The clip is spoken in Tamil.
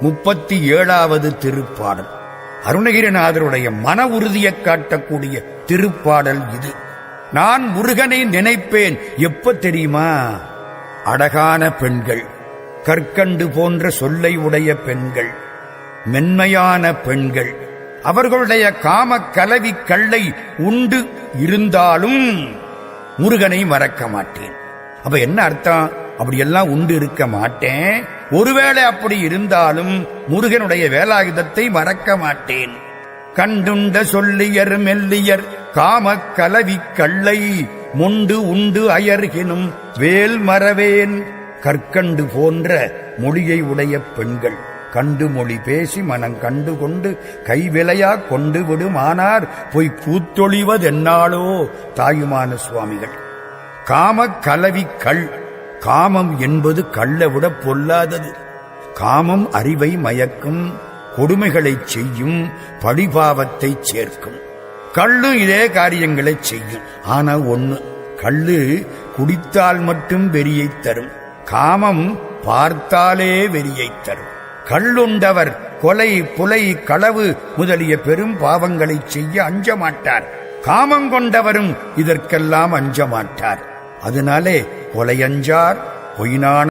முப்பத்தி ஏழாவது திருப்பாடல். அருணகிரிநாதருடைய மன உறுதியைக் காட்டக்கூடிய திருப்பாடல் இது. நான் முருகனை நினைப்பேன். எப்ப தெரியுமா? அழகான பெண்கள் கற்கண்டு போன்ற சொல்லை உடைய பெண்கள் மென்மையான பெண்கள். அவர்களுடைய காம கலவி கல்லை உண்டு இருந்தாலும் முருகனை மறக்க மாட்டேன். அப்ப என்ன அர்த்தம்? அப்படியெல்லாம் உண்டு இருக்க மாட்டேன். ஒருவேளை அப்படி இருந்தாலும் முருகனுடைய வேலாயுதத்தை மறக்க மாட்டேன். கண்டுண்ட சொல்லியர் மெல்லியர் காம கலவி கள்ளை முண்டு உண்டு அயர்கினும் வேல் மறவேன். கற்கண்டு போன்ற மொழியை உடைய பெண்கள் கண்டு மொழி பேசி மனம் கண்டு கொண்டு கைவிலையா கொண்டு விடுமானார். பொய் கூத்தொழிவதென்னாளோ தாயுமான சுவாமிகள். காம கலவி கள் காமம் என்பது கள்ள விட பொல்லாதது. காமம் அறிவை மயக்கும் கொடுமைகளைச் செய்யும் பழிபாவத்தை சேர்க்கும். கள்ளு இதே காரியங்களை செய்யும். ஆனா ஒண்ணு கள்ளு குடித்தால் மட்டும் வெறியை தரும். காமம் பார்த்தாலே வெறியை தரும். கள்ளுண்டவர் கொலை புலை களவு முதலிய பெரும் பாவங்களை செய்ய அஞ்ச மாட்டார் காமம் கொண்டவரும் இதற்கெல்லாம் அஞ்ச மாட்டார் அதனாலே கொலையஞ்சார் பொய்னான